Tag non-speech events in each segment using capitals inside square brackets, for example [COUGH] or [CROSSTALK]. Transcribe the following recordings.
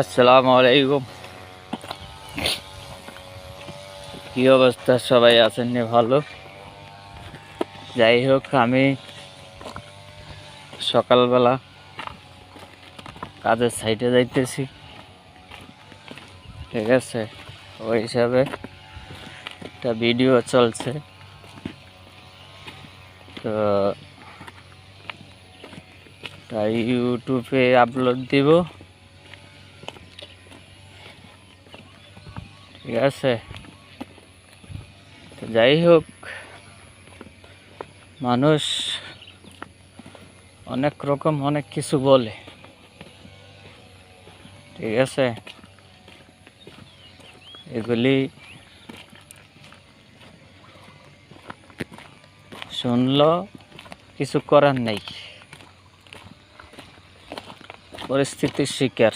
আসসালামু আলাইকুম কি অবস্থা? সবাই আছেন নি ভালো? যাই হোক আমি সকালবেলা কাজের সাইডে যাইতেছি। ঠিক আছে? ওই হিসাবে একটা ভিডিও চলছে। তো তাই ইউটিউবে আপলোড দিব। ঠিক আছে। যাই হোক, মানুষ অনেক রকম অনেক কিছু বলে। ঠিক আছে? এগুলি শুনল, কিছু করার নেই। পরিস্থিতির শিকার।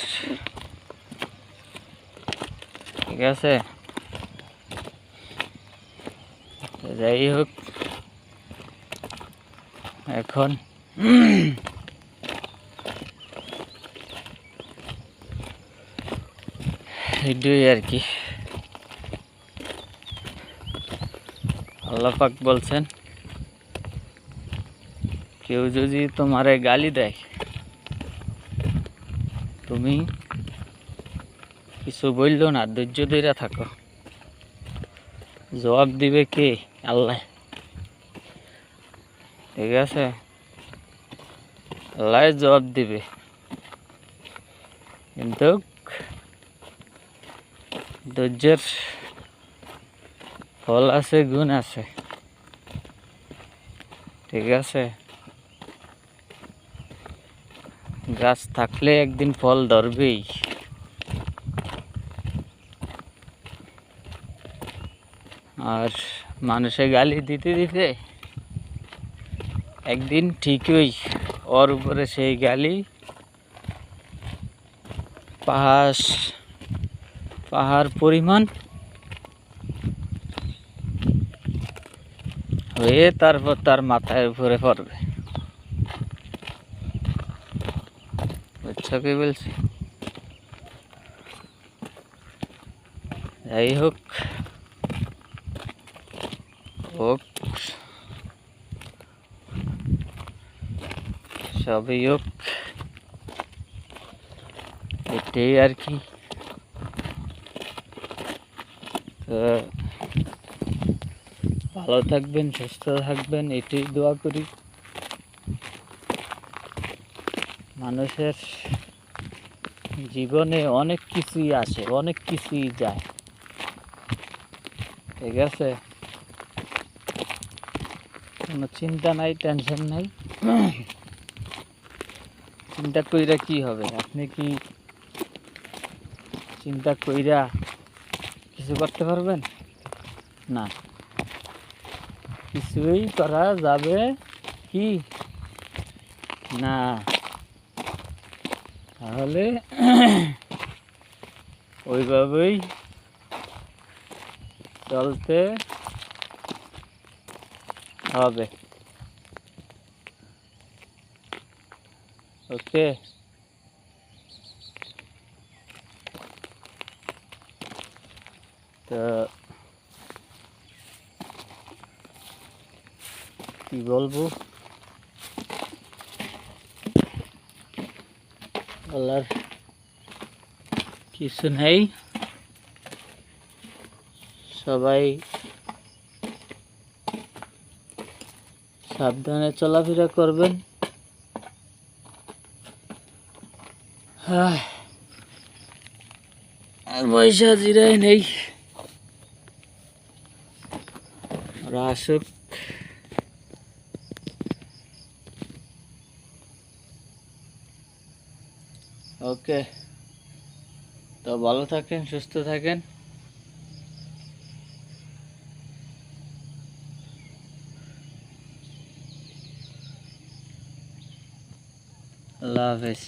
ঠিক আছে তো যাই হোক এখন এটাই আর কি আল্লাপাক বলছেন কেউ যদি তোমারে গালি দেয় তুমি কিছু বলল না, ধৈর্য ধরে থাকো। জবাব দিবে কে? আল্লাহ। ঠিক আছে? আল্লাহ জবাব দিবে। কিন্তু ধৈর্যের ফল আছে, গুণ আছে। ঠিক আছে? গাছ থাকলে একদিন ফল ধরবেই। আর মানুষে গালি দিতে দিতে একদিন ঠিকই ওর উপরে সেই গালি, পাহাড় পাহাড় পরিমাণ হয়ে তারপর তার মাথায় উপরে পড়বে। বুঝছ কি বলছি? যাই হোক। হোক। সবই হোক। এটাই আর কি। ভালো থাকবেন, সুস্থ থাকবেন, এটাই দোয়া করি। মানুষের জীবনে অনেক কিছুই আসে, অনেক কিছুই যায়। ঠিক আছে? কোনো চিন্তা নাই টেনশন নাই। চিন্তা কইরা কি হবে? আপনি কি চিন্তা কইরা কিছু করতে পারবেন? না। কিছুই করা যাবে কি? না। তাহলে [CLEARS THROAT] ওইভাবেই চলতে হবে ওকে তো কি বলব বলার কিছু নেই সবাই সাবধানে চলাফেরা করবেন। পয়সা জিরাই নেই। আসুক। ওকে। তো ভালো থাকেন সুস্থ থাকেন। আল্লাহ হাফেজ